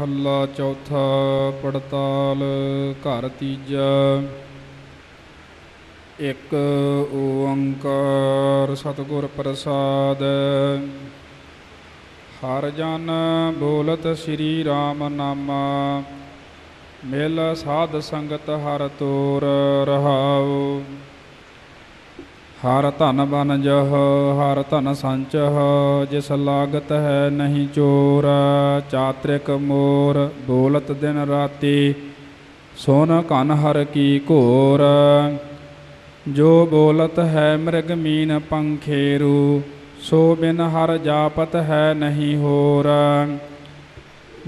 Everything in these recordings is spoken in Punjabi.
ਮਹੱਲਾ ਚੌਥਾ, ਪੜਤਾਲ, ਘਰ ਤੀਜਾ। ਇੱਕ, ਓੰਕਾਰ ਸਤਿਗੁਰ ਪ੍ਰਸਾਦ। ਹਰ ਜਨ ਬੋਲਤ ਸ੍ਰੀ RAM ਨਾਮਾ। ਮਿਲ ਸਾਧ ਸੰਗਤ ਹਰ ਤੋਰ ਰਹਾਉ। ਹਰ ਧਨ ਬਨ ਜਹ, ਹਰ ਧਨ ਸੰਚਹ ਜਿਸ ਲਾਗਤ ਹੈ ਨਹੀਂ ਚੋਰ, ਚਾਤ੍ਰਿਕ ਮੋਰ, ਬੋਲਤ ਦਿਨ ਰਾਤੀ, ਸੋਨ ਕਨ ਹਰ ਕੀ ਘੋਰ। ਜੋ ਬੋਲਤ ਹੈ ਮ੍ਰਿਗ ਮੀਨ ਪੰਖੇਰੂ, ਸੋ ਬਿਨ ਹਰ ਜਾਪਤ ਹੈ ਨਹੀਂ ਹੋਰ।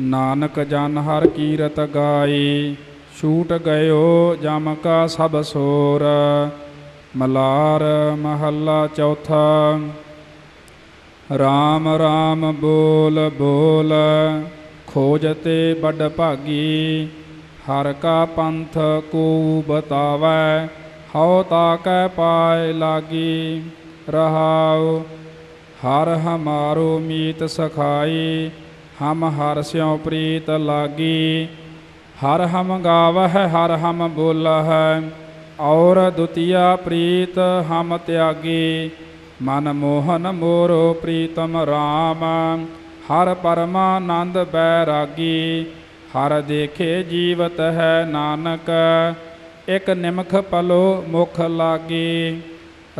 ਨਾਨਕ ਜਨ ਹਰ ਕੀਰਤ ਗਾਈ, ਛੂਟ ਗਇਓ ਜਮ ਕਾ ਸਭ ਸੋਰ। ਮਲਾਰ ਮਹੱਲਾ ਚੌਥਾ। RAM RAM ਬੋਲ ਬੋਲ ਖੋਜਤੇ ਬੜ ਭਾਗੀ। ਹਰ ਕਾ ਪੰਥ ਕੋ ਬਤਾਵੈ, ਹਉ ਤਾਕੈ ਪਾਇ ਲਾਗੀ। ਰਹਾਉ, ਹਰ ਹਮਾਰੋ ਮੀਤ ਸਖਾਈ, ਹਮ ਹਰ ਸਿਉ ਪ੍ਰੀਤ ਲਾਗੀ। ਹਰ ਹਮ ਗਾਵਹਿ, ਹਰ ਹਮ ਬੋਲਹਿ ਔਰ ਦੁਤੀਆ ਪ੍ਰੀਤ ਹਮ ਤਿਆਗੀ, ਮਨ ਮੋਹਨ ਮੋਰੋ ਪ੍ਰੀਤਮ RAM ਹਰ ਪਰਮਾਨੰਦ ਬੈਰਾਗੀ, ਹਰ ਦੇਖੇ ਜੀਵਤ ਹੈ ਨਾਨਕ। ਇਕ ਨਿਮਖ ਪਲੋ ਮੁਖ ਲਾਗੀ,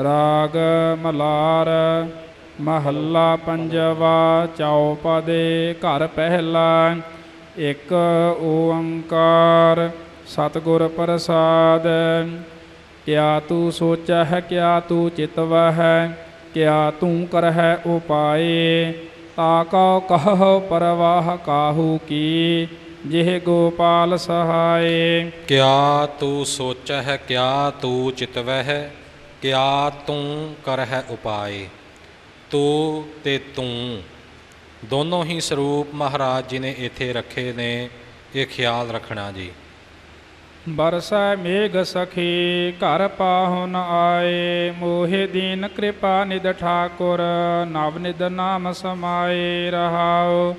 ਰਾਗ ਮਲਾਰ ਮਹੱਲਾ ਪੰਜਵਾ ਚੌਪਦੇ ਘਰ ਪਹਿਲਾ। ਇੱਕ ਓੰਕਾਰ ਸਤਿਗੁਰ ਪ੍ਰਸਾਦ ਕਿਆ ਤੂੰ ਸੋਚੈ ਹੈ ਕਿਆ ਤੂੰ ਚਿਤਵ ਹੈ ਕਿਆ ਤੂੰ ਕਰਹਿ ਉਪਾਏ। ਤਾ ਕਉ ਕਹੋ ਪਰਵਾਹ ਕਾਹੂ ਕੀ, ਜਿਹ ਗੋਪਾਲ ਸਹਾਏ। ਕਿਆ ਤੂੰ ਸੋਚਹਿ ਹੈ ਕਿਆ ਤੂੰ ਚਿਤਵਹਿ, ਕਿਆ ਤੂੰ ਕਰਹਿ ਉਪਾਏ। ਤੂੰ ਤੇ ਤੂੰ, ਦੋਨੋਂ ਹੀ ਸਰੂਪ ਮਹਾਰਾਜ ਜੀ ਨੇ ਇੱਥੇ ਰੱਖੇ ਨੇ, ਇਹ ਖਿਆਲ ਰੱਖਣਾ ਜੀ। ਬਰਸੈ ਮੇਘ ਸਖੀ, ਘਰ ਪਾਹੁਨ ਆਏ। ਮੋਹਿ ਦੀਨ ਕਿਰਪਾ ਨਿਧ ਠਾਕੁਰ, ਨਵ ਨਿਧ ਨਾਮ ਸਮਾਏ ਰਹਾਉ।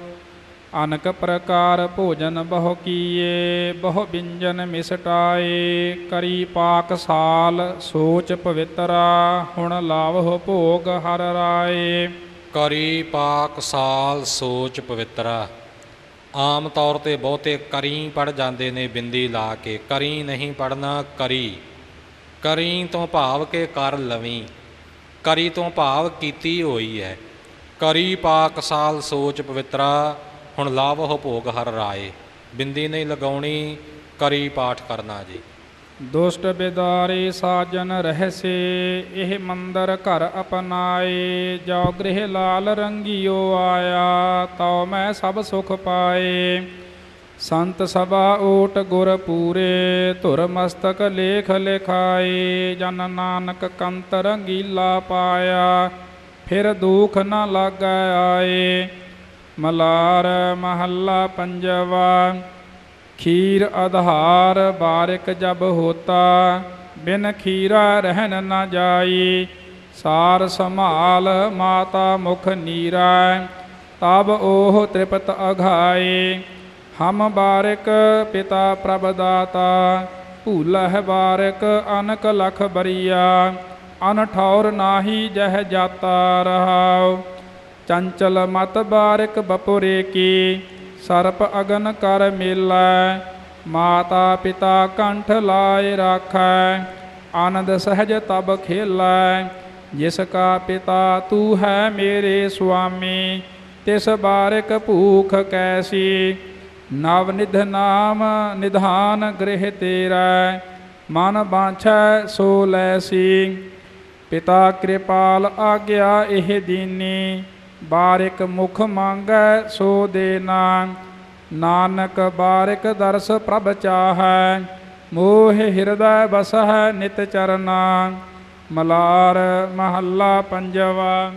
ਅਨਕ ਪ੍ਰਕਾਰ ਭੋਜਨ ਬਹੁ ਕੀਏ, ਬਹੁ ਬਿੰਜਨ ਮਿਸਟਾਏ। ਕਰੀ ਪਾਕ ਸਾਲ, ਸੋਚ ਪਵਿੱਤਰਾ, ਹੁਣ ਲਾਵਹੁ ਭੋਗ ਹਰ ਰਾਏ। ਕਰੀ ਪਾਕ ਸਾਲ, ਸੋਚ ਪਵਿੱਤਰਾ। ਆਮ ਤੌਰ ਤੇ ਬਹੁਤੇ ਕਰੀ ਪੜ ਜਾਂਦੇ ਨੇ ਬਿੰਦੀ ਲਾ ਕੇ, ਕਰੀ ਨਹੀਂ ਪੜਨਾ ਕਰੀ। ਕਰੀ ਤੋਂ ਭਾਵ ਕੇ ਕਰ ਲਵੀਂ। ਕਰੀ ਤੋਂ ਭਾਵ ਕੀਤੀ ਹੋਈ ਹੈ। ਕਰੀ ਪਾਕ ਸਾਲ ਸੋਚ ਪਵਿੱਤਰਾ, ਹੁਣ ਲਾਵਹੁ ਭੋਗ ਹਰ ਰਾਏ। ਬਿੰਦੀ ਨਹੀਂ ਲਗਾਉਣੀ, ਕਰੀ ਪਾਠ ਕਰਨਾ ਜੀ। ਦੁਸ਼ਟ ਬਿਦਾਰੇ ਸਾਜਨ ਰਹਿਸੇ, ਇਹ ਮੰਦਰ ਘਰ ਅਪਨਾਏ। ਜੋ ਗ੍ਰਹਿ ਲਾਲ ਰੰਗਿਓ ਆਇਆ, ਤਉ ਮੈਂ ਸਭ ਸੁਖ ਪਾਏ। ਸੰਤ ਸਭਾ ਓਟ ਗੁਰ ਪੂਰੇ, ਧੁਰ ਮਸਤਕ ਲੇਖ ਲਿਖਾਏ। ਜਨ ਨਾਨਕ ਕੰਤ ਰੰਗੀਲਾ ਪਾਇਆ, ਫਿਰ ਦੁਖ ਨ ਲਾਗੈ ਆਏ। ਮਲਾਰ ਮਹੱਲਾ ਪੰਜਵਾ ਖੀਰ ਆਧਾਰ ਬਾਰਿਕ ਜਬ ਹੋਤਾ, ਬਿਨ ਖੀਰਾ ਰਹਿਨ ਨ ਜਾਈ। ਸਾਰ ਸੰਭਾਲ ਮਾਤਾ ਮੁਖ ਨੀਰਾ, ਤਬ ਉਹ ਤ੍ਰਿਪਤ ਅਘਾਏ। ਹਮ ਬਾਰਿਕ ਪਿਤਾ ਪ੍ਰਭ ਦਾਤਾ, ਭੂਲਹਿ ਬਾਰਿਕ ਅਨਕ ਲਖ ਬਰੀਆ। ਅਨ ਠੌਰ ਨਾਹੀ ਜਹ ਜਾਤਾ ਰਹਾਉ। ਚੰਚਲ ਮਤ ਬਾਰਿਕ ਬਪੁਰੇ ਕੀ ਸਰਪ ਅਗਨ ਕਰ ਮੇਲਾ, ਮਾਤਾ ਪਿਤਾ ਕੰਠ ਲਾਏ ਰਾਖੈ, ਆਨੰਦ ਸਹਿਜ ਤਬ ਖੇਲੈ, ਜਿਸ ਕਾ ਪਿਤਾ ਤੂੰ ਹੈ ਮੇਰੇ ਸੁਆਮੀ, ਤਿਸ ਬਾਰਕ ਭੂਖ ਕੈਸੀ, ਨਵ ਨਿਧ ਨਾਮ ਨਿਧਾਨ ਗ੍ਰਹਿ ਤੇਰਾ, ਮਨ ਬਾਛੈ ਸੋ ਲੈਸੀ, ਪਿਤਾ ਕਿਰਪਾਲ ਆਗਿਆ ਇਹ ਦੀਨੀ ਬਾਰਿਕ ਮੁਖ ਮੰਗੈ ਸੋ ਦੇਨਾ ਨਾਨਕ ਬਾਰਿਕ ਦਰਸ ਪ੍ਰਭ ਚਾਹੈ, ਮੋਹ ਹਿਰਦੈ ਬਸਹਿ ਨਿਤ ਚਰਨਾ ਮਲਾਰ ਮਹੱਲਾ ਪੰਜਵਾ,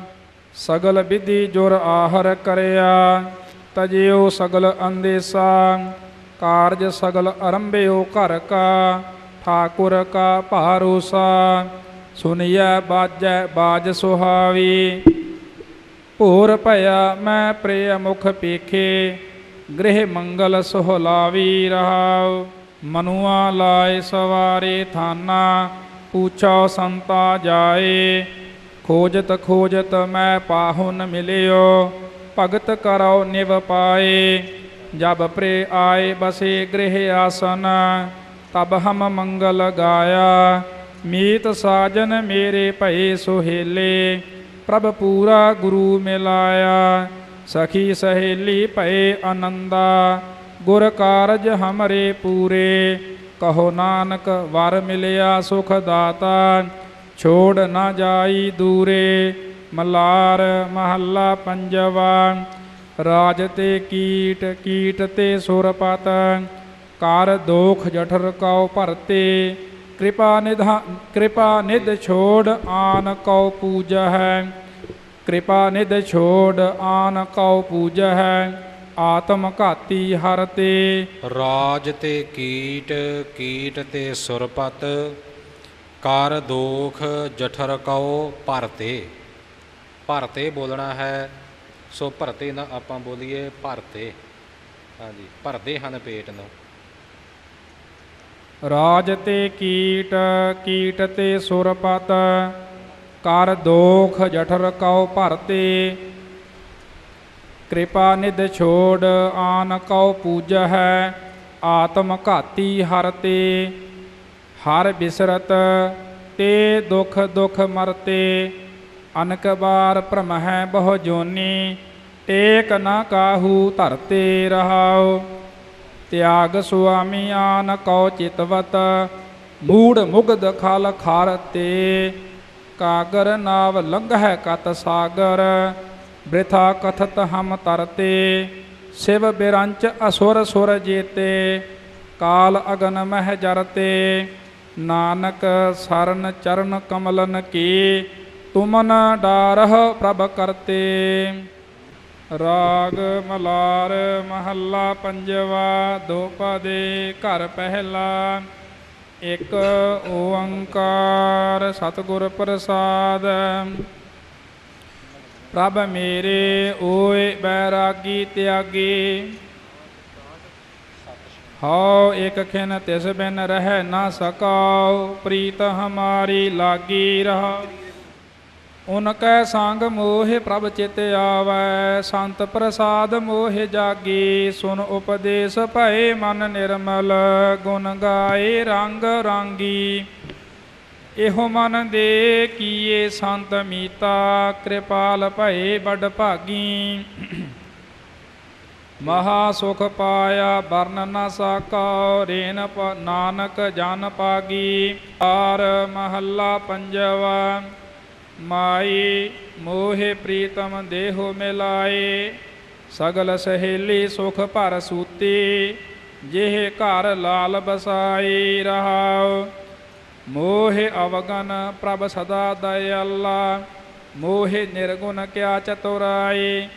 ਸਗਲ ਵਿਧੀ ਜੁਰ ਆਹਰ ਕਰਿਆ, ਤਜਿਓ ਸਗਲ ਅੰਦੇਸਾ। ਕਾਰਜ ਸਗਲ ਅਰੰਭਿਓ ਘਰ ਕਾ, ਠਾਕੁਰ ਕਾ ਭਾਰੋਸਾ। ਸੁਨਿਐ ਬਾਜੈ ਬਾਜ ਸੁਹਾਵੀ। ਭੋਰ ਭਇਆ ਮੈਂ ਪ੍ਰਿਯ ਮੁਖ ਪੇਖੇ ਗ੍ਰਹਿ ਮੰਗਲ ਸੁਹਲਾਵੀ ਰਹਾਉ। ਮਨੁਆ ਲਾਏ ਸਵਾਰੇ ਥਾਨਾ, ਪੂਛਾ ਸੰਤਾ ਜਾਏ। ਖੋਜਤ ਖੋਜਤ ਮੈਂ ਪਾਹੁਨ ਮਿਲਿਓ, ਭਗਤ ਕਰੋ ਨਿਵ ਪਾਏ। ਜਬ ਪ੍ਰੇ ਆਏ ਬਸੇ ਗ੍ਰਹਿ ਆਸਨ, ਤਬ ਹਮ ਮੰਗਲ ਗਾਇਆ। ਮੀਤ ਸਾਜਨ ਮੇਰੇ ਭਏ ਸੁਹੇਲੇ ਪ੍ਰਭ ਪੂਰਾ ਗੁਰੂ ਮਿਲਾਇਆ, ਸਖੀ ਸਹੇਲੀ ਭਏ ਆਨੰਦਾ, ਗੁਰ ਕਾਰਜ ਹਮਰੇ ਪੂਰੇ, ਕਹੋ ਨਾਨਕ ਵਰ ਮਿਲਿਆ ਸੁਖ ਦਾਤਾ, ਛੋੜ ਨਾ ਜਾਈ ਦੂਰੇ, ਮਲਾਰ ਮਹੱਲਾ ਪੰਜਵਾ, ਰਾਜ ਤੇ ਕੀਟ ਕੀਟ ਤੇ ਸੁਰਪਤ, ਕਰ ਦੋਖ ਜਠਰ ਕਉ ਭਰਤੇ ਕਿਰਪਾ ਨਿਧਾ, ਕਿਰਪਾ ਨਿਧ ਛੋੜ ਆਨ ਕਉ ਹੈ। ਕਿਰਪਾ ਨਿਧ ਛੋੜ ਆਨ ਕਉ ਪੂਜਹਿ ਆਤਮ ਘਾਤੀ ਹਰ ਤੇ। ਰਾਜ ਤੇ ਕੀਟ ਕੀਟ ਤੇ ਸੁਰਪਤ, ਕਰ ਦੋਖ ਜਠਰ ਕਉ ਭਰਤੇ। ਭਰਤੇ ਬੋਲਣਾ ਹੈ, ਸੋ ਭਰਤੇ ਨਾ ਆਪਾਂ ਬੋਲੀਏ ਭਰਤੇ। ਹਾਂਜੀ, ਭਰਦੇ ਹਨ ਪੇਟ ਨੂੰ। ਰਾਜ ਤੇ ਕੀਟ ਕੀਟ ਤੇ ਸੁਰਪਤ, ਕਰ ਦੋਖ ਜਠਰ ਕਉ ਭਰਤੇ, ਕਿਰਪਾ ਨਿਧ ਛੋੜ ਆਨ ਕਉ ਪੂਜਹਿ, ਆਤਮ ਘਾਤੀ ਹਰ ਤੇ ਹਰ ਬਿਸਰਤ ਤੇ ਦੁਖ ਦੁਖ ਮਰਤੇ, ਅਨਕ ਬਾਰ ਭ੍ਰਮਹਿ ਬਹੁ ਜੋਨੀ, ਟੇਕ ਨਾ ਕਾਹੂ ਧਰਤੇ ਰਹਾਓ ਤਿਆਗ ਸੁਆਮੀ ਆਨ ਕਉ ਚਿਤਵਤ ਮੂੜ ਮੁਗਧ ਖਲ ਖਾਰ ਤੇ। ਕਾਗਰ ਨਾਵ ਲੰਘੈ ਕਤ ਸਾਗਰ, ਬ੍ਰਿਥਾ ਕਥਤ ਹਮ ਤਰਤੇ ਸਿਵ ਬਿਰੰਚ ਅਸੁਰ ਸੁਰ ਜੀਤੇ, ਕਾਲ ਅਗਨ ਮਹਿ ਜਰਤੇ ਨਾਨਕ ਸਰਨ ਚਰਨ ਕਮਲਨ ਕੀ, ਤੁਮਨ ਡਾਰਹ ਪ੍ਰਭ ਕਰਤੇ। ਰਾਗ ਮਲਾਰ ਮਹੱਲਾ ਪੰਜਵਾ ਦੋਪਦੇ ਘਰ ਪਹਿਲਾ। ਇੱਕ ਓੰਕਾਰ ਸਤਿਗੁਰ ਪ੍ਰਸਾਦ। ਪ੍ਰਭ ਮੇਰੇ ਓਏ ਬੈਰਾਗੀ ਤਿਆਗੀ। ਹਉ ਇਕ ਖਿਨ ਤਿਸ ਬਿਨ ਰਹਿ ਨਾ ਸਕਾਉ, ਪ੍ਰੀਤ ਹਮਾਰੀ ਲਾਗੀ ਰਹਾ ਉਨ ਕੈ ਸੰਗ ਮੋਹਿ ਪ੍ਰਭ ਚਿਤ ਆਵੈ, ਸੰਤ ਪ੍ਰਸਾਦ ਮੋਹਿ ਜਾਗੀ, ਸੁਨ ਉਪਦੇਸ਼ ਭਏ ਮਨ ਨਿਰਮਲ, ਗੁਣ ਗਾਏ ਰੰਗ ਰਾਂਗੀ। ਇਹੋ ਮਨ ਦੇ ਕੀਏ ਸੰਤ ਮੀਤਾ, ਕਿਰਪਾਲ ਭਏ ਬੜ ਭਾਗੀ। ਮਹਾ ਸੁਖ ਪਾਇਆ ਵਰਨ ਨ ਸਾਕਾ, ਰੇਨ ਨਾਨਕ ਜਨ ਪਾਗੀ। ਆਰ ਮਹੱਲਾ ਪੰਜਵਾ ਮਾਈ ਮੋਹਿ ਪ੍ਰੀਤਮ ਦੇਹੋ ਮਿਲਾਏ, ਸਗਲ ਸਹੇਲੀ ਸੁਖ ਭਰ ਸੂਤੀ, ਜਿਹ ਘਰ ਲਾਲ ਬਸਾਈ ਰਹਾਉ। ਮੋਹਿ ਅਵਗਨ ਪ੍ਰਭ ਸਦਾ ਦਇਆਲਾ, ਮੋਹਿ ਨਿਰਗੁਣ ਕਿਆ ਚਤੁਰਾਈ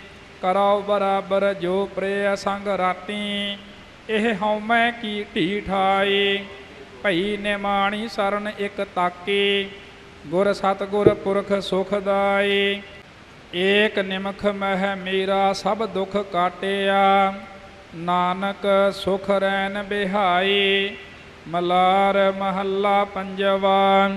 ਕਰੋ ਬਰਾਬਰ ਜੋ ਪ੍ਰਿਯ ਸੰਗ ਰਾਤੀ, ਇਹ ਹਉਮੈ ਕੀ ਢੀਠਾਈ ਭਈ ਨਿਮਾਣੀ ਸਰਨ ਇਕ ਤਾਕੀ ਗੁਰ ਸਤਗੁਰ ਪੁਰਖ ਸੁਖਦਾਈ ਏਕ ਨਿਮਖ ਮਹਿ ਮੇਰਾ ਸਭ ਦੁੱਖ ਕਾਟਿਆ। ਨਾਨਕ ਸੁਖ ਰੈਨ ਬਿਹਾਈ, ਮਲਾਰ ਮਹੱਲਾ ਪੰਜਵਾ।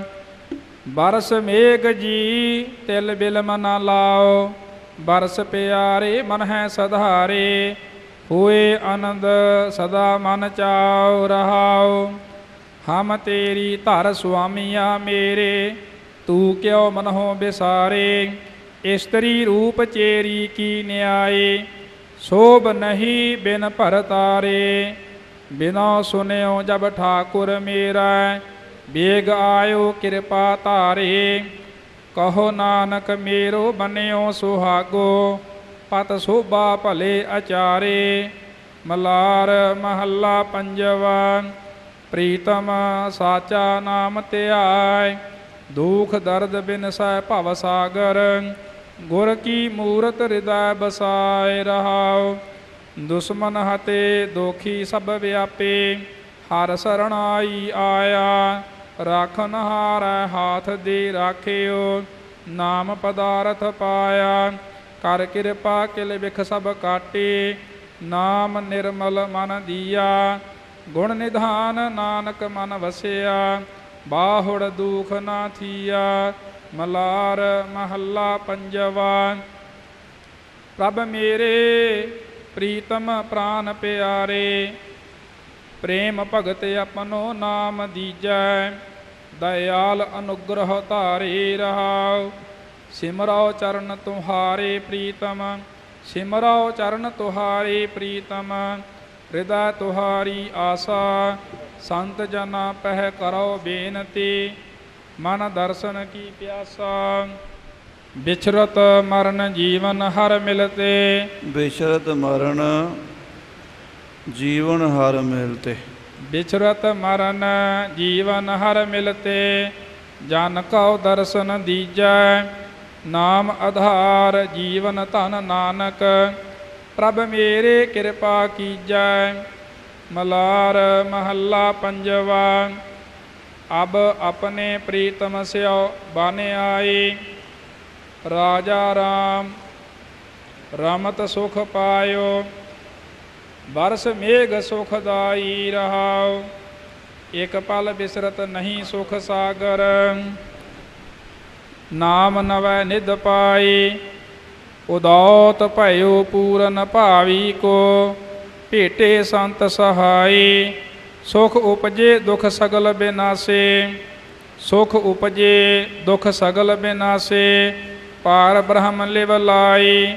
ਬਰਸ ਮੇਘ ਜੀ, ਤਿਲ ਬਿਲਮ ਨਾ ਲਾਓ। ਬਰਸ ਪਿਆਰੇ ਮਨ ਹੈ ਸਧਾਰੇ, ਹੋਏ ਆਨੰਦ ਸਦਾ ਮਨ ਚਾਉ ਰਹਾਓ ਹਮ ਤੇਰੀ ਧਰ ਸੁਆਮੀਆ ਮੇਰੇ, ਤੂੰ ਕਿਉ ਮਨਹੁ ਬਿਸਾਰੇ? ਇਸਤਰੀ ਰੂਪ ਚੇਰੀ ਕੀ ਨਿਆਏ? ਸੋਭ ਨਹੀਂ ਬਿਨ ਭਰ ਤਾਰੇ। ਬਿਨਾ ਸੁਨਿਓ ਜਬ ਠਾਕੁਰ ਮੇਰਾ, ਬੇਗ ਆਇਓ ਕਿਰਪਾ ਧਾਰੇ। ਕਹੋ ਨਾਨਕ ਮੇਰੋ ਬਨਿਓ ਸੁਹਾਗੋ, ਪਤ ਸੋਭਾ ਭਲੇ ਅਚਾਰੇ। ਮਲਾਰ ਮਹੱਲਾ ਪੰਜਵਾ ਪ੍ਰੀਤਮ ਸਾਚਾ ਨਾਮ ਧਿਆਇ ਦੁਖ ਦਰਦ ਬਿਨਸੈ ਭਵ ਸਾਗਰ, ਗੁਰ ਕੀ ਮੂਰਤ ਹਿਰਦੈ ਬਸਾਏ ਰਹਾਉ, ਦੁਸ਼ਮਨ ਹਤੇ ਦੋਖੀ ਸਭ ਵਿਆਪੇ, ਹਰ ਸਰਣਾਈ ਆਇਆ, ਰਾਖਨ ਹਾਰੈ ਹਾਥ ਦੇ ਰਾਖਿਓ, ਨਾਮ ਪਦਾਰਥ ਪਾਇਆ, ਕਰ ਕਿਰਪਾ ਕਿਲ ਵਿਖ ਸਭ ਕਾਟੇ, ਨਾਮ ਨਿਰਮਲ ਮਨ ਦੀਆ ਗੁਣ ਨਿਧਾਨ ਨਾਨਕ ਮਨ ਵਸਿਆ, ਬਾਹੁੜ ਦੁਖ ਨਾ ਥੀਆ, ਮਲਾਰ ਮਹੱਲਾ ਪੰਜਵਾ। ਪ੍ਰਭ ਮੇਰੇ, ਪ੍ਰੀਤਮ ਪ੍ਰਾਨ ਪਿਆਰੇ, ਪ੍ਰੇਮ ਭਗਤ ਆਪਨੋ ਨਾਮ ਦੀਜੈ, ਦਇਆਲ ਅਨੁਗ੍ਰਹ ਧਾਰੇ ਰਹਾਉ। ਸਿਮਰੋ ਚਰਨ ਤੁਹਾਰੇ ਪ੍ਰੀਤਮ ਸਿਮਰੋ ਚਰਨ ਤੁਹਾਰੇ ਪ੍ਰੀਤਮ ਹਿਰਦਾ ਤੁਹਾਰੀ ਆਸਾ ਸੰਤ ਜਨਾ ਪਹਿ ਕਰੋ ਬੇਨਤੀ ਮਨ ਦਰਸ਼ਨ ਕੀ ਪਿਆਸਾ। ਵਿਚਰਤ ਮਰਨ ਜੀਵਨ ਹਰ ਮਿਲਤੇ। ਬਿਸ਼ਰਤ ਮਰਨ ਜੀਵਨ ਹਰ ਮਿਲਤੇ। ਵਿਚਰਤ ਮਰਨ ਜੀਵਨ ਹਰ ਮਿਲਤੇ। ਜਨ ਕਉ ਦਰਸ਼ਨ ਦੀਜੈ ਨਾਮ ਆਧਾਰ ਜੀਵਨ ਧਨ ਨਾਨਕ। ਪ੍ਰਭ ਮੇਰੇ ਕਿਰਪਾ ਕੀਜੈ, ਮਲਾਰ ਮਹੱਲਾ ਪੰਜਵਾ। ਅਬ ਆਪਣੇ ਪ੍ਰੀਤਮ ਸਿਓ ਬਨ ਆਈ ਰਾਜਾ ਰਾਮ, ਰਮਤ ਸੁਖ ਪਾਇਓ ਬਰਸ ਮੇਘ ਸੁਖਦਾਈ ਰਹਾਉ ਇਕ ਪਲ ਬਿਸਰਤ ਨਹੀਂ ਸੁਖ ਸਾਗਰ, ਨਾਮ ਨਵੈ ਨਿਧ ਪਾਈ ਉਦੌਤ ਭਇਓ ਪੂਰਨ ਭਾਵੀ ਕੋ, ਭੇਟੇ ਸੰਤ ਸਹਾਈ, ਸੁਖ ਉਪਜੇ ਦੁਖ ਸਗਲ ਬਿਨਾਸੇ, ਸੁਖ ਉਪਜੇ ਦੁਖ ਸਗਲ ਬਿਨਾਸੇ, ਪਾਰ ਬ੍ਰਹਮ ਲਿਵ ਲਾਈ,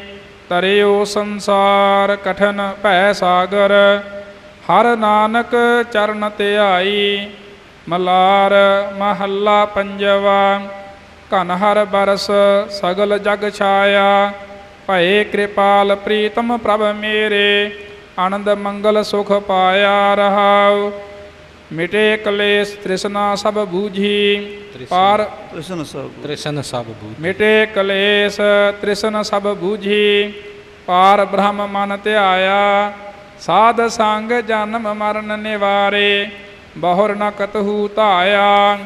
ਤਰਿਓ ਸੰਸਾਰ ਕਠਨ ਭੈ ਸਾਗਰ, ਹਰ ਨਾਨਕ ਚਰਨ ਧਿਆਈ, ਮਲਾਰ ਮਹੱਲਾ ਪੰਜਵਾ, ਘਨ ਹਰ ਬਰਸ ਸਗਲ ਜਗ ਛਾਇਆ ਭਏ ਕਿਰਪਾਲ ਪ੍ਰੀਤਮ ਪ੍ਰਭ ਮੇਰੇ ਆਨੰਦ ਮੰਗਲ ਸੁਖ ਪਾਇਆ ਰਹਾਉ। ਮਿਟੇ ਕਲੇਸ਼ ਤ੍ਰਿਸ਼ਨਾ ਸਭ ਬੂਝੀ ਪਾਰ ਕ੍ਰਿਸ਼ਨ ਸਭ ਤ੍ਰਿਸ਼ਨ ਸਭ ਬੂਝ। ਮਿਟੇ ਕਲੇਸ਼ ਤ੍ਰਿਸ਼ਨ ਸਭ ਬੂਝੀ ਪਾਰ ਬ੍ਰਹਮ ਮਨ ਧਿਆਇਆ। ਸਾਧ ਸੰਗ ਜਨਮ ਮਰਨ ਨਿਵਾਰੇ ਬਹੁਰ ਨ ਕਤਹੂ ਧਾਇਆ।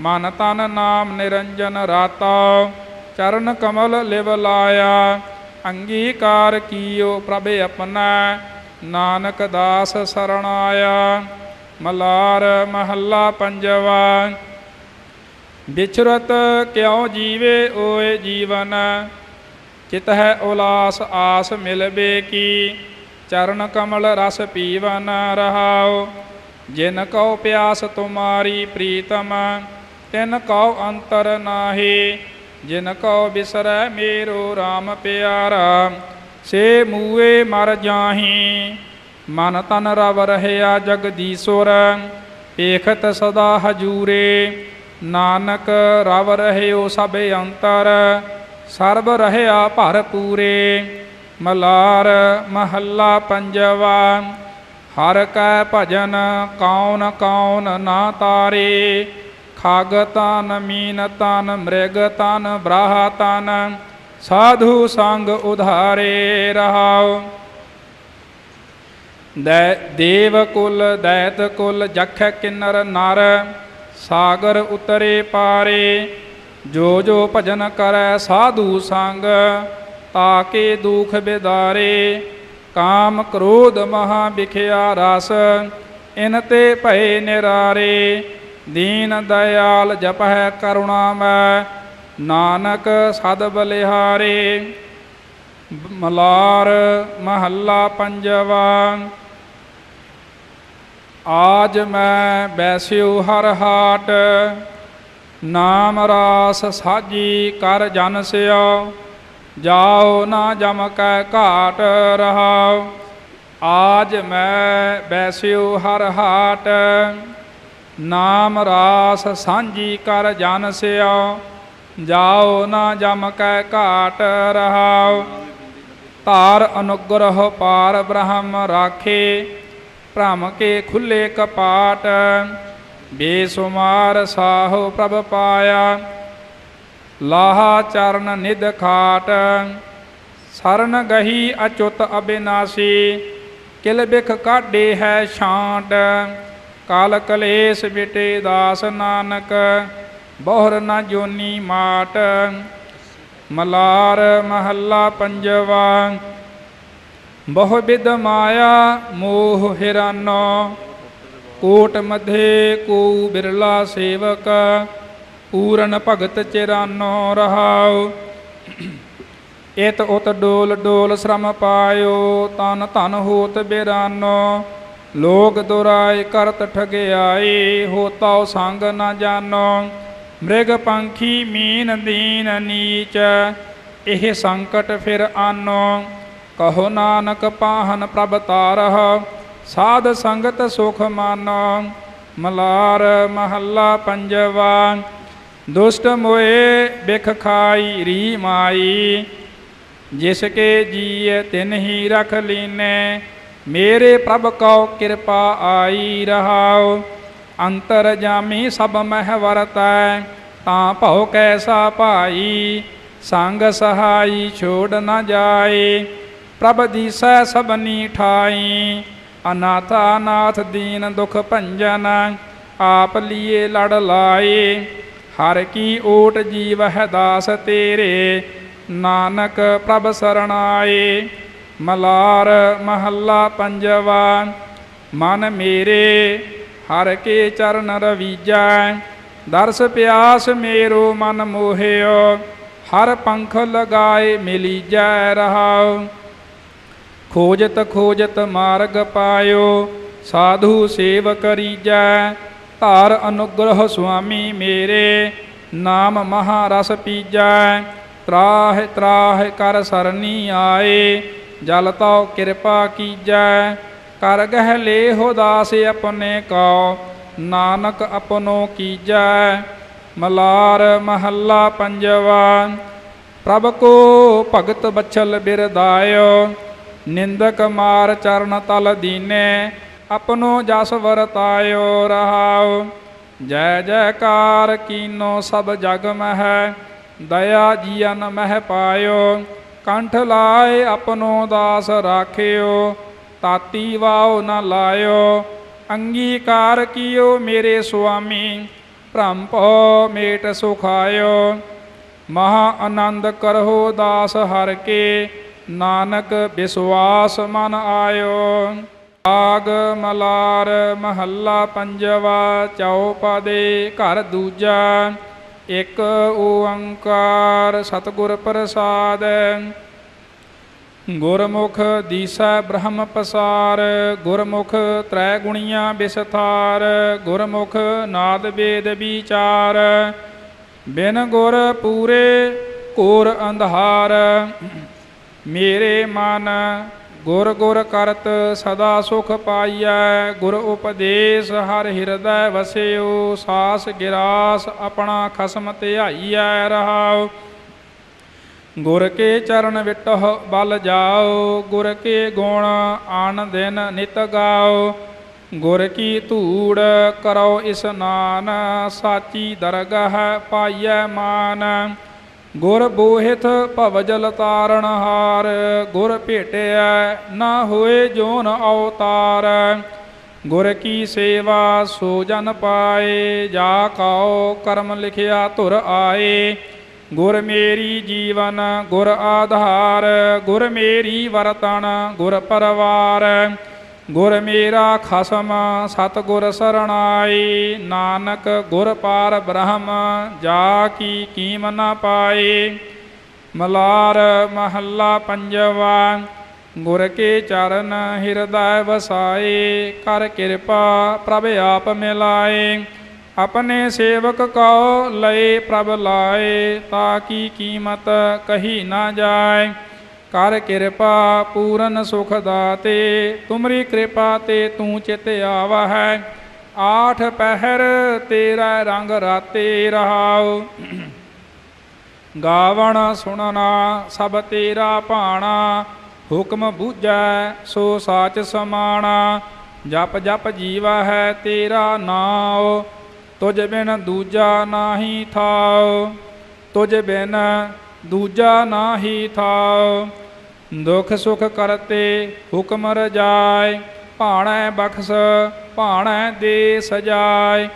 ਮਨ ਤਨ ਨਾਮ ਨਿਰੰਜਨ ਰਾਤਾ ਚਰਨ ਕਮਲ ਲਿਵ ਲਾਇਆ। ਅੰਗੀਕਾਰ ਕੀਓ ਪ੍ਰਭ ਆਪਣਾ। ਨਾਨਕ ਦਾਸ ਸਰਣ ਆਇਆ ਮਲਾਰ ਮਹੱਲਾ ਪੰਜਵਾ। ਵਿਚਰਤ ਕਿਉ ਜੀਵੇ ਓਏ ਜੀਵਨ। ਚਿਤ ਹੈ ਉਲਾਸ ਆਸ ਮਿਲਵੇ ਕੀ ਚਰਨ ਕਮਲ ਰਸ ਪੀਵਨ ਰਹਾਓ ਜਿਨ ਕਉ ਪਿਆਸ ਤੁਮਾਰੀ ਪ੍ਰੀਤਮ, ਤਿਨ ਕਉ ਅੰਤਰ ਨਾਹੀ। ਜਿਨ ਕਉ ਬਿਸਰੈ ਮੇਰੋ RAM ਪਿਆਰਾ, ਸੇ ਮੂਏ ਮਰ ਜਾਹੀ। ਮਨ ਤਨ ਰਵ ਰਹਿਆ ਜਗਦੀਸ਼ਵਰ ਪੇਖਤ ਸਦਾ ਹਜੂਰੇ। ਨਾਨਕ ਰਵ ਰਹਿਓ ਸਭ ਅੰਤਰ, ਸਰਬ ਰਹਿਆ ਭਰ ਪੂਰੇ। ਮਲਾਰ ਮਹੱਲਾ ਪੰਜਵਾ, ਹਰ ਕੈ ਭਜਨ ਕੌਣ ਕੌਣ ਨਾ ਤਾਰੇ। ਖਾਗ ਤਨ ਮੀਨ ਤਨ ਮ੍ਰਿਗ ਤਨ ਬ੍ਰਾਹ ਤਨ ਸਾਧੂ ਸੰਗ ਉਧਾਰੇ ਰਹਾਓ ਦੈ ਦੇਵ ਕੁਲ ਦੈਤ ਕੁਲ ਜਖ ਕਿੰਨਰ ਨਰ ਸਾਗਰ ਉਤਰੇ ਪਾਰੇ ਜੋ ਜੋ ਭਜਨ ਕਰੈ ਸਾਧੂ ਸੰਗ ਤਾਕੇ ਦੁਖ ਬਿਦਾਰੇ ਕਾਮ ਕ੍ਰੋਧ ਮਹਾ ਵਿਖਿਆ ਰਸ ਇਨ ਤੇ ਭਏ ਨਿਰਾਰੇ ਦੀਨ ਦਇਆਲ ਹੈ ਕਰੁਣਾ ਮੈਂ, ਨਾਨਕ ਸਦ ਬਲਿਹਾਰੇ। ਮਲਾਰ ਮਹੱਲਾ ਪੰਜਵਾ, ਆਜ ਮੈਂ ਬੈਸਿਉ ਹਰ ਹਾਟ, ਨਾਮ ਰਾਸ ਸਾਜੀ ਕਰ ਜਨ ਸਿਓ, ਜਾਓ ਨਾ ਜਮ ਕੈ ਘਾਟ ਰਹਾਉ ਆਜ ਮੈਂ ਬੈਸਿਉ ਹਰ ਹਾਟ ਨਾਮ ਰਾਸ ਸਾਂਝੀ ਕਰ ਜਨ ਸਿਓ, ਜਾਓ ਨਾ ਜਮ ਕੈ ਘਾਟ ਰਹਾਉ ਧਾਰ ਅਨੁਗ੍ਰਹ ਪਾਰ ਬ੍ਰਹਮ ਰਾਖੇ, ਭ੍ਰਮ ਕੇ ਖੁੱਲੇ ਕਪਾਟ, ਬੇਸੁਮਾਰ ਸਾਹੋ ਪ੍ਰਭ ਪਾਇਆ। ਲਾਹਾ ਚਰਨ ਨਿਧ ਖਾਟ, ਸਰਨ ਗਹੀ ਅਚੁਤ ਅਬਿਨਾਸੀ, ਕਿਲ ਬਿਖ ਕਾਢੇ ਹੈ ਛਾਂਟ ਕਾਲ ਕਲੇਸ਼ ਬਿਟੇ ਦਾਸ ਨਾਨਕ, ਬਹੁਰ ਨ ਜੋਨੀ ਮਾਟ। ਮਲਾਰ ਮਹੱਲਾ ਪੰਜਵਾ, ਬਹੁ ਬਿਦ ਮਾਇਆ ਮੋਹ ਹਿਰਾਨੋ। ਕੋਟ ਮਧੇ ਕੋ ਬਿਰਲਾ ਸੇਵਕ, ਪੂਰਨ ਭਗਤ ਚਿਰਾਨੋ ਰਹਾਉ। ਇਤ ਉਤ ਡੋਲ ਡੋਲ ਸ਼ਰਮ ਪਾਇਓ, ਤਨ ਧਨ ਹੋਤ ਬਿਰਾਨੋ। ਲੋਕ ਦੁਰਾਏ ਕਰਤ ਠਗਿਆਈ ਹੋਤਾ ਸੰਗ ਨਾ ਜਾਣੋ। ਮ੍ਰਿਗ ਪੰਖੀ ਮੀਨ ਦੀਨ ਨੀਚ, ਇਹ ਸੰਕਟ ਫਿਰ ਆਨੋ। ਕਹੋ ਨਾਨਕ ਪਾਹਨ ਪ੍ਰਭ ਤਾਰਹ, ਸਾਧ ਸੰਗਤ ਸੁਖ ਮਾਨੋ। ਮਲਾਰ ਮਹੱਲਾ ਪੰਜਵਾ, ਦੁਸ਼ਟ ਮੋਏ ਬਿਖ ਖਾਈ ਰੀ ਮਾਈ। ਜਿਸ ਕੇ ਜੀਏ ਤਿਨ ਹੀ ਰਖ ਲੀਨੇ ਮੇਰੇ ਪ੍ਰਭ ਕਉ ਕਿਰਪਾ ਆਈ ਰਹਾਉ। ਅੰਤਰ ਜਾਮੀ ਸਭ ਮਹਿ ਵਰਤੈ, ਤਾਂ ਭਉ ਕੈਸਾ ਭਾਈ? ਸੰਗ ਸਹਾਈ ਛੋੜ ਨ ਜਾਏ, ਪ੍ਰਭ ਦੀਸੈ ਸਭਨੀ ਠਾਈ। ਅਨਾਥ ਅਨਾਥ ਦੀਨ ਦੁਖ ਭੰਜਨ, ਆਪ ਲੀਏ ਲੜ ਲਾਏ। ਹਰ ਕੀ ਓਟ ਜੀਵ ਹੈ ਦਾਸ ਤੇਰੇ, ਨਾਨਕ ਪ੍ਰਭ ਸਰਣਾਏ। ਮਲਾਰ ਮਹੱਲਾ ਪੰਜਵਾ, ਮਨ ਮੇਰੇ ਹਰ ਕੇ ਚਰਨ ਰਵੀਜੈ, ਦਰਸ ਪਿਆਸ ਮੇਰੋ ਮਨ ਮੋਹਿਓ, ਹਰ ਪੰਖ ਲਗਾਏ ਮਿਲੀ ਜੈ ਰਹਾਉ। ਖੋਜਤ ਖੋਜਤ ਮਾਰਗ ਪਾਇਓ, ਸਾਧੂ ਸੇਵ ਕਰੀਜੈ ਧਾਰ ਅਨੁਗ੍ਰਹ ਸੁਆਮੀ ਮੇਰੇ, ਨਾਮ ਮਹਾਰਸ ਪੀਜੈ, ਤਰਾਹ ਤਰਾਹ ਕਰ ਸਰਨੀ ਆਏ ਜਲ ਤਉ ਕਿਰਪਾ ਕੀਜੈ, ਕਰ ਗਹਿ ਲੇਹੁ ਦਾਸ ਆਪਣੇ ਕਉ, ਨਾਨਕ ਆਪਣੋ ਕੀਜੈ, ਮਲਾਰ ਮਹੱਲਾ ਪੰਜਵਾ। ਪ੍ਰਭ ਕੋ ਭਗਤ ਬਛਲ ਬਿਰਦਾਇਓ, ਨਿੰਦਕ ਮਾਰ ਚਰਨ ਤਲ ਦੀਨੇ, ਆਪਣੋ ਜਸ ਵਰਤਾਇਓ ਰਹਾਉ। ਜੈ ਜੈਕਾਰ ਕੀਨੋ ਸਭ ਜਗ ਮਹਿ, ਦਇਆ ਜੀਨ ਮਹਿ ਪਾਇਓ। ਕੰਠ ਲਾਏ ਆਪਣੋ ਦਾਸ ਰਾਖਿਓ, ਤਾਤੀ ਵਾਉ ਨਾ ਲਾਇਓ, ਅੰਗੀਕਾਰ ਕੀਓ ਮੇਰੇ ਸੁਆਮੀ, ਭ੍ਰਮ ਭਉ ਮੇਟ ਸੁਖਾਇਓ। ਮਹਾ ਆਨੰਦ ਕਰਹੁ ਦਾਸ ਹਰ ਕੇ, ਨਾਨਕ ਵਿਸਵਾਸ ਮਨ ਆਇਓ। ਆਗ ਮਲਾਰ ਮਹੱਲਾ ਪੰਜਵਾ ਚਉਪਦੇ ਘਰ ਦੂਜਾ ਇਕ ਓੰਕਾਰ ਸਤਿਗੁਰ ਪ੍ਰਸਾਦ। ਗੁਰਮੁਖ ਦੀਸਾ ਬ੍ਰਹਮ ਪਸਾਰ, ਗੁਰਮੁਖ ਤ੍ਰੈ ਗੁਣੀਆਂ ਵਿਸਥਾਰ ਗੁਰਮੁਖ ਨਾਦ ਵੇਦ ਵਿਚਾਰ। ਬਿਨ ਗੁਰ ਪੂਰੇ ਘੋਰ ਅੰਧਾਰ, ਮੇਰੇ ਮਨ ਗੁਰ ਗੁਰ ਕਰਤ ਸਦਾ ਸੁਖ ਪਾਈਐ, ਗੁਰ ਉਪਦੇਸ਼ ਹਰ ਹਿਰਦੈ ਵਸਿਓ, ਸਾਸ ਗਿਰਾਸ ਆਪਣਾ ਖਸਮ ਧਿਆਈਐ ਰਹਾਓ। ਗੁਰ ਕੇ ਚਰਨ ਵਿਟਹ ਬਲ ਜਾਓ, ਗੁਰ ਕੇ ਗੁਣ ਆਨ ਦਿਨ ਨਿਤ ਗਾਓ। ਗੁਰ ਕੀ ਧੂੜ ਕਰੋ ਇਸਨਾਨ ਸਾਚੀ ਦਰਗਾਹ ਪਾਈਐ ਮਾਨ। ਗੁਰ ਬੋਹਿਤ ਭਵ ਜਲ ਤਾਰਨ ਹਾਰ ਗੁਰ ਭੇਟਿਆ ਨਾ ਹੋਏ ਜੋਨ ਅਵਤਾਰ। ਗੁਰ ਕੀ ਸੇਵਾ ਸੋ ਜਨ ਪਾਏ, ਜਾ ਕਉ ਕਰਮ ਲਿਖਿਆ ਧੁਰ ਆਏ। ਗੁਰ ਮੇਰੀ ਜੀਵਨ, ਗੁਰ ਆਧਾਰ, ਗੁਰ ਮੇਰੀ ਵਰਤਨ ਗੁਰ ਪਰਵਾਰ। ਗੁਰ ਮੇਰਾ ਖਸਮ ਸਤ ਗੁਰ ਸਰਣਾਈ, ਨਾਨਕ ਗੁਰ ਪਾਰ ਬ੍ਰਹਮ, ਜਾ ਕੀ ਕੀਮ ਨਾ ਪਾਏ। ਮਲਾਰ ਮਹੱਲਾ ਪੰਜਵਾ, ਗੁਰ ਕੇ ਚਰਨ ਹਿਰਦੈ ਵਸਾਏ, ਕਰ ਕਿਰਪਾ ਪ੍ਰਭ ਆਪ ਮਿਲਾਏ। ਆਪਣੇ ਸੇਵਕ ਕਉ ਲਏ ਪ੍ਰਭ ਲਾਏ, ਤਾਂ ਕੀ ਕੀਮਤ ਕਹੀ ਨਾ ਜਾਏ। ਕਰ ਕਿਰਪਾ ਪੂਰਨ ਸੁਖ ਦਾਤੇ, ਤੁਮਰੀ ਕਿਰਪਾ ਤੇ ਤੂੰ ਚਿਤ ਆਵਹਿ। ਆਠ ਪਹਿਰ ਤੇਰਾ ਰੰਗ ਰਾਤੇ ਰਹਾਉ। ਗਾਵਣ ਸੁਣਨਾ ਸਭ ਤੇਰਾ ਭਾਣਾ, ਹੁਕਮ ਬੂਝੈ ਸੋ ਸਾਚ ਸਮਾਣਾ। ਜਪ ਜਪ ਜੀਵਾ ਹੈ ਤੇਰਾ ਨਾਉ ਤੁਝ ਬਿਨ ਦੂਜਾ ਨਾਹੀ ਥਾਉ। ਤੁਝ ਬਿਨ ਦੂਜਾ ਨਾਹੀ ਥਾਉ। ਦੁਖ ਸੁਖ ਕਰਤੇ ਹੁਕਮ ਰਜਾਇ ਭਾਣੈ ਬਖਸ, ਭਾਣੈ ਦੇ ਸਜਾਏ।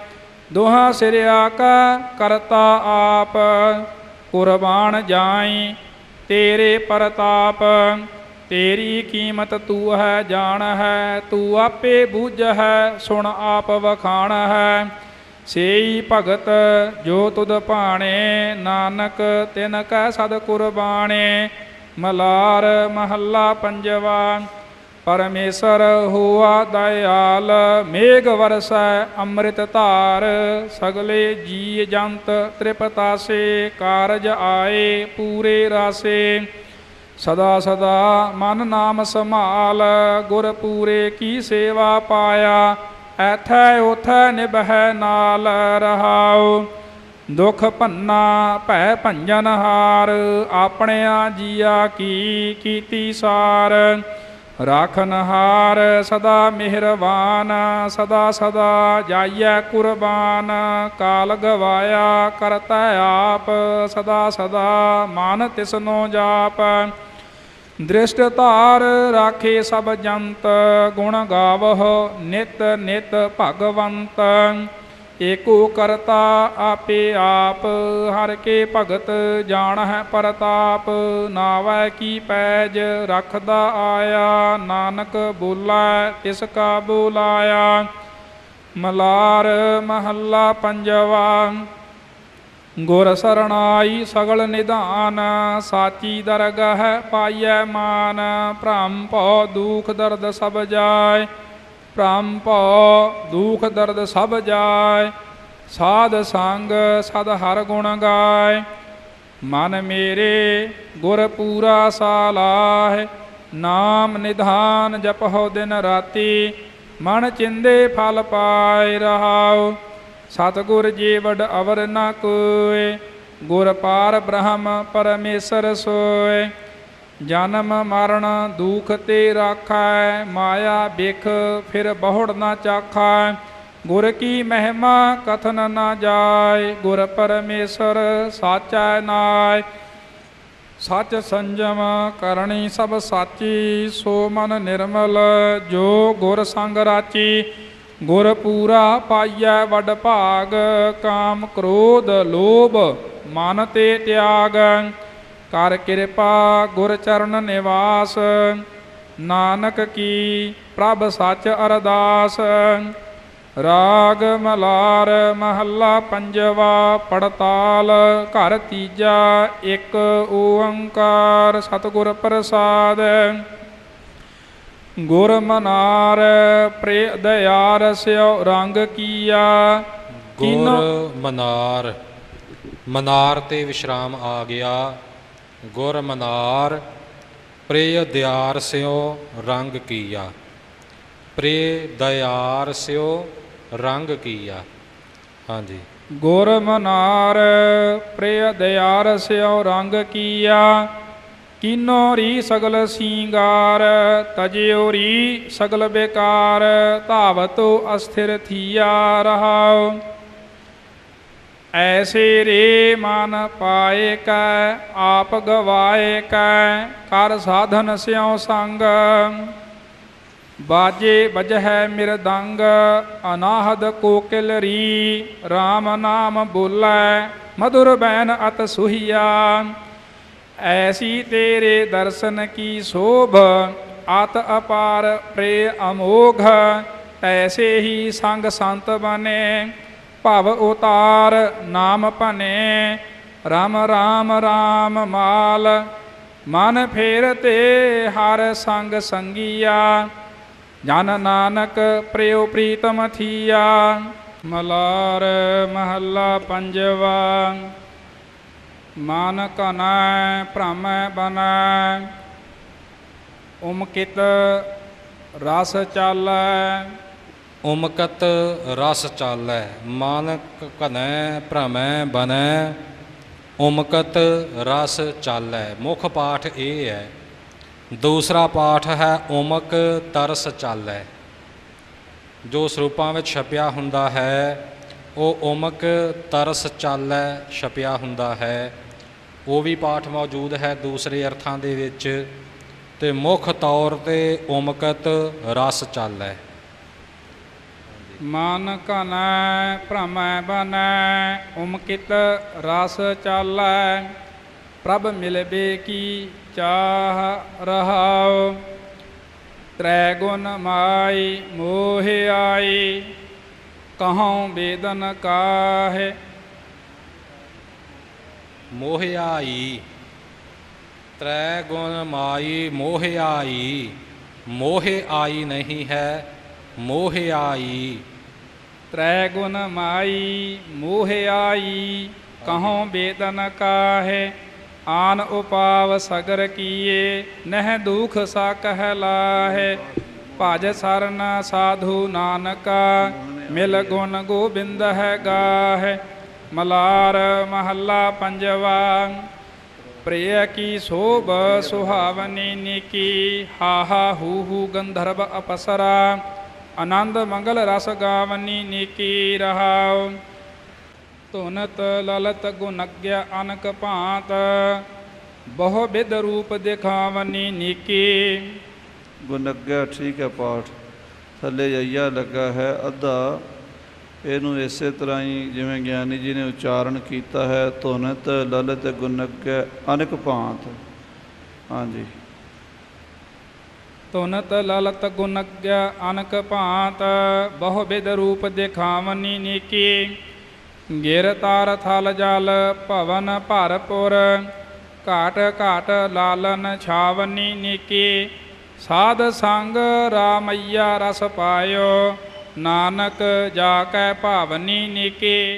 ਦੋਹਾਂ ਸਿਰਿਆ ਕਾ ਕਰਤਾ ਆਪ, ਕੁਰਬਾਨ ਜਾਈ ਤੇਰੇ ਪ੍ਰਤਾਪ। ਤੇਰੀ ਕੀਮਤ ਤੂੰ ਹੈ, ਜਾਣ ਹੈ, ਤੂੰ ਆਪੇ ਬੂਝ ਹੈ, ਸੁਣ ਆਪ ਵਖਾਣ ਹੈ। ਸੇਈ ਭਗਤ ਜੋ ਤੁਧ ਭਾਣੇ, ਨਾਨਕ ਤਿਨ ਕੈ ਸਦ ਕੁਰਬਾਣੇ। ਮਲਾਰ ਮਹੱਲਾ ਪੰਜਵਾ, ਪਰਮੇਸ਼ਰ ਹੋਆ ਦਇਆਲ, ਮੇਘ ਵਰਸੈ ਅੰਮ੍ਰਿਤ ਧਾਰ, ਸਗਲੇ ਜੀ ਜੰਤ ਤ੍ਰਿਪਤਾਸੇ, ਕਾਰਜ ਆਏ ਪੂਰੇ ਰਾਸੇ। ਸਦਾ ਸਦਾ ਮਨ ਨਾਮ ਸੰਭਾਲ, ਗੁਰ ਪੂਰੇ ਕੀ ਸੇਵਾ ਪਾਇਆ, ਐਥੈ ਉਥੈ ਨਿਭੈ ਨਾਲ ਰਹਾਉ। ਦੁਖ ਭੰਨਾ ਭੈ ਭੰਜਨ ਹਾਰ, ਆਪਣਿਆ ਜੀਆ ਕੀ ਕੀਤੀ ਸਾਰ। ਰਾਖਨ ਹਾਰ, ਸਦਾ ਮਿਹਰਬਾਨ ਸਦਾ ਸਦਾ ਜਾਈਐ ਕੁਰਬਾਨ। ਕਾਲ ਗਵਾਇਆ ਕਰਤਾ ਆਪ, ਸਦਾ ਸਦਾ ਮਨ ਤਿਸਨੋ ਜਾਪ। ਦ੍ਰਿਸ਼ਟ ਧਾਰ ਰਾਖੇ ਸਭ ਜੰਤ, ਗੁਣ ਗਾਵਹੁ ਨਿਤ ਨਿਤ ਭਗਵੰਤ। ਏਕੋ ਕਰਤਾ ਆਪੇ ਆਪ, ਹਰ ਕੇ ਭਗਤ ਜਾਣ ਹੈ ਪ੍ਰਤਾਪ, ਨਾਵੈ ਕੀ ਪੈਜ ਰਖਦਾ ਆਇਆ, ਨਾਨਕ ਬੋਲਾ ਤਿਸ ਕਾ ਬੋਲਾਇਆ। ਮਲਾਰ ਮਹੱਲਾ ਪੰਜਵਾ, ਗੁਰ ਸਰਣਾਈ ਸਗਲ ਨਿਧਾਨ, ਸਾਚੀ ਦਰਗਹ ਪਾਈਐ ਮਾਨ, ਭ੍ਰਮ ਭਉ ਦੁਖ ਦਰਦ ਸਭ ਜਾਏ। ਭ੍ਰਮ ਭਉ, ਦੁਖ ਦਰਦ ਸਭ ਜਾਏ, ਸਾਧ ਸੰਗ ਸਦ ਹਰ ਗੁਣ ਗਾਏ। ਮਨ ਮੇਰੇ ਗੁਰ ਪੂਰਾ ਸਾਲਾਹ, ਨਾਮ ਨਿਧਾਨ ਜਪਹੁ ਦਿਨ ਰਾਤੀ, ਮਨ ਚਿੰਦੇ ਫਲ ਪਾਏ ਰਹਾਉ। ਸਤਿਗੁਰ ਜੀ ਵਡ ਅਵਰ ਨ ਕੋਏ, ਗੁਰ ਪਾਰ ਬ੍ਰਹਮ ਪਰਮੇਸ਼ਰ ਸੋਏ। ਜਨਮ ਮਰਨ ਦੁਖ ਤੇ ਰਾਖੈ, ਮਾਇਆ ਬਿਖ ਫਿਰ ਬਹੁੜ ਨਾ ਚਾਖੈ। ਗੁਰ ਕੀ ਮਹਿਮਾ ਕਥਨ ਨਾ ਜਾਏ, ਗੁਰ ਪਰਮੇਸ਼ਰ ਸਾਚੈ ਨਾਇ ਸੱਚ ਸੰਜਮ ਕਰਨੀ ਸਭ ਸਾਚੀ, ਸੋ ਮਨ ਨਿਰਮਲ ਜੋ ਗੁਰ ਸੰਗ ਰਾਚੀ। ਗੁਰ ਪੂਰਾ ਪਾਈਐ ਵੱਡ ਭਾਗ, ਕਾਮ ਕ੍ਰੋਧ ਲੋਭ ਮਨ ਤੇ ਤਿਆਗ। ਕਰ ਕਿਰਪਾ ਗੁਰ ਚਰਨ ਨਿਵਾਸ, ਨਾਨਕ ਕੀ ਪ੍ਰਭ ਸੱਚ ਅਰਦਾਸ। ਰਾਗ ਮਲਾਰ ਮਹੱਲਾ ਪੰਜਵਾ, ਪੜਤਾਲ ਘਰ ਤੀਜਾ, ਇੱਕ ਓੰਕਾਰ ਸਤਿਗੁਰ ਪ੍ਰਸਾਦ। ਗੁਰ ਮਨਾਰ ਪ੍ਰੇ ਦਇਆਰ ਸਿਉ ਰੰਗ ਕੀਆ। ਗੁਰ ਮਨਾਰ ਮਨਾਰ ਤੇ ਵਿਸ਼ਰਾਮ ਆ ਗਿਆ। ਗੁਰ ਮਨਾਰ ਪ੍ਰਿਯ ਦਿਆਰ ਸਿਓ ਰੰਗ ਕੀਆ। ਪ੍ਰਿਯ ਦਿਆਰ ਸਿਓ ਰੰਗ ਕੀਆ। ਹਾਂਜੀ। ਗੁਰ ਮਨਾਰ ਪ੍ਰਿਯ ਦਿਆਰ ਸਿਓ ਰੰਗ ਕੀਆ। ਕੀਨੋ ਰੀ ਸਗਲ ਸਿੰਗਾਰ, ਤਜਿਓ ਰੀ ਸਗਲ ਬੇਕਾਰ। ਧਾਵਤੋ ਅਸਥਿਰ ਥੀਆ ਰਹਾਉ। ਐਸੇ ਰੇ ਮਨ ਪਾਏ ਕੈ, ਆਪ ਗਵਾਏ ਕੈ, ਕਰ ਸਾਧਨ ਸਿਉ ਸੰਗ। ਬਾਜੇ ਬਜਹਿ ਮਿਰਦੰਗ ਅਨਾਹਦ ਕੋਕਿਲ ਰੀ RAM ਨਾਮ ਬੋਲੇ ਮధుਰ ਬੈਨ ਅਤ ਸੁਹੀਆ। ਐਸੀ ਤੇਰੇ ਦਰਸ਼ਨ ਕੀ ਸ਼ੋਭ, ਅਤ ਅਪਾਰ ਪ੍ਰੇ ਅਮੋਘ ਐਸੇ ਹੀ ਸੰਗ ਸੰਤ ਬਨੇ। ਭਵ ਉਤਾਰ, ਨਾਮ ਭਨੇ। ਰਾਮ ਰਾਮ ਰਾਮ ਮਾਲ। ਮਨ ਫੇਰ ਤੇ ਹਰ ਸੰਗ ਸੰਗੀਆ। ਜਨ ਨਾਨਕ ਪ੍ਰਿਯ ਪ੍ਰੀਤਮ ਥੀਆ। ਮਲਾਰ ਮਹੱਲਾ ਪੰਜਵਾ। ਮਨ ਕਨੈ ਭ੍ਰਮ ਬਨੈ। ਉਮਕਿਤ ਰਸ ਚਾਲੈ। ਉਮਕਤ ਰਸ ਚਾਲੈ ਮਨ ਘਨੈ ਭ੍ਰਮੈ ਬਨੈ, ਉਮਕਤ ਰਸ ਚਾਲੈ। ਮੁੱਖ ਪਾਠ ਇਹ ਹੈ, ਦੂਸਰਾ ਪਾਠ ਹੈ ਉਮਕ ਤਰਸ ਚਾਲੈ। ਜੋ ਸਰੂਪਾਂ ਵਿੱਚ ਛਪਿਆ ਹੁੰਦਾ ਹੈ, ਉਹ ਉਮਕ ਤਰਸ ਚਾਲੈ ਛਪਿਆ ਹੁੰਦਾ ਹੈ। ਉਹ ਵੀ ਪਾਠ ਮੌਜੂਦ ਹੈ ਦੂਸਰੇ ਅਰਥਾਂ ਦੇ ਵਿੱਚ ਤੇ ਮੁੱਖ ਤੌਰ ਤੇ ਉਮਕਤ ਰਸ ਚਾਲੈ। ਮਨ ਕਨੈ ਭ੍ਰਮੈ ਬਨੈ, ਉਮਕਿਤ ਰਸ ਚਾਲੈ, ਪ੍ਰਭ ਮਿਲਬੇ ਕੀ ਚਾਹ ਰਹਾਉ। ਤ੍ਰੈ ਗੁਣ ਮਾਈ ਮੋਹ ਆਈ, ਕਹਉ ਬੇਦਨ ਕਾਹੇ। ਮੋਹ ਆਈ, ਤ੍ਰੈ ਗੁਣ ਮਾਈ ਮੋਹ ਆਈ ਮੋਹ ਆਈ ਨਹੀਂ ਹੈ ਮੋਹ ਆਈ ਤ੍ਰੈ ਗੁਣ ਮਾਈ ਮੋਹ ਆਈ ਕਹਉ ਬੇਦਨ ਕਾਹੇ? ਆਨ ਉਪਾਵ ਸਗਰ ਕੀਏ, ਨਹਿ ਦੁਖ ਸਾ ਕਹਿ ਲਾਹੇ। ਭਜ ਸਰਨ ਸਾਧੂ ਨਾਨਕਾ, ਮਿਲ ਗੁਣ ਗੋਬਿੰਦ ਹੈ ਗਾਹੇ। ਮਲਾਰ ਮਹੱਲਾ ਪੰਜਵਾ, ਪ੍ਰਿਯ ਕੀ ਸੋਭ ਸੁਹਾਵਨੀ ਨਿਕੀ। ਹਾਹਾ ਹੂ ਹੂ ਗੰਧਰਵ ਅਪਸਰਾ ਆਨੰਦ ਮੰਗਲ ਰਸ ਗਾਵਨੀ ਨੀਕੀ ਰਹਾਉ। ਧੁਨਤ ਲਲਤ ਗੁਨਗ੍ਯ ਅਨਕ ਭਾਂਤ। ਬਹੁ ਬਿਦ ਰੂਪ ਦਿਖਾਵਨੀ ਨੀਕੀ। ਗੁਨੱਗਿਆ ਠੀਕ ਹੈ ਪਾਠ। ਥੱਲੇ ਜਈਆ ਲੱਗਾ ਹੈ ਅੱਧਾ। ਇਹਨੂੰ ਇਸੇ ਤਰ੍ਹਾਂ ਹੀ ਜਿਵੇਂ ਗਿਆਨੀ ਜੀ ਨੇ ਉਚਾਰਨ ਕੀਤਾ ਹੈ, ਧੁਨਤ ਲਲਿਤ ਗੁਨੱਗਿਆ ਅਨਕ ਭਾਂਤ। ਹਾਂਜੀ। ਧੁਨਤ ਲਲਤ ਗੁਨਗ੍ਯ ਅਨਕ ਭਾਂਤ, ਬਹੁ ਬਿਦ ਰੂਪ ਦਿਖਾਵਨੀ ਨੀਕੀ। ਗਿਰ ਤਾਰ ਥਲ ਜਲ, ਭਵਨ ਭਰਪੁਰ, ਘਾਟ ਘਾਟ ਲਾਲਨ ਛਾਵਨੀ ਨੀਕੀ। ਸਾਧ ਸੰਗ ਰਾਮਈਆ ਰਸ ਪਾਇਓ, ਨਾਨਕ ਜਾ ਕੈ ਭਾਵਨੀ ਨੀਕੀ।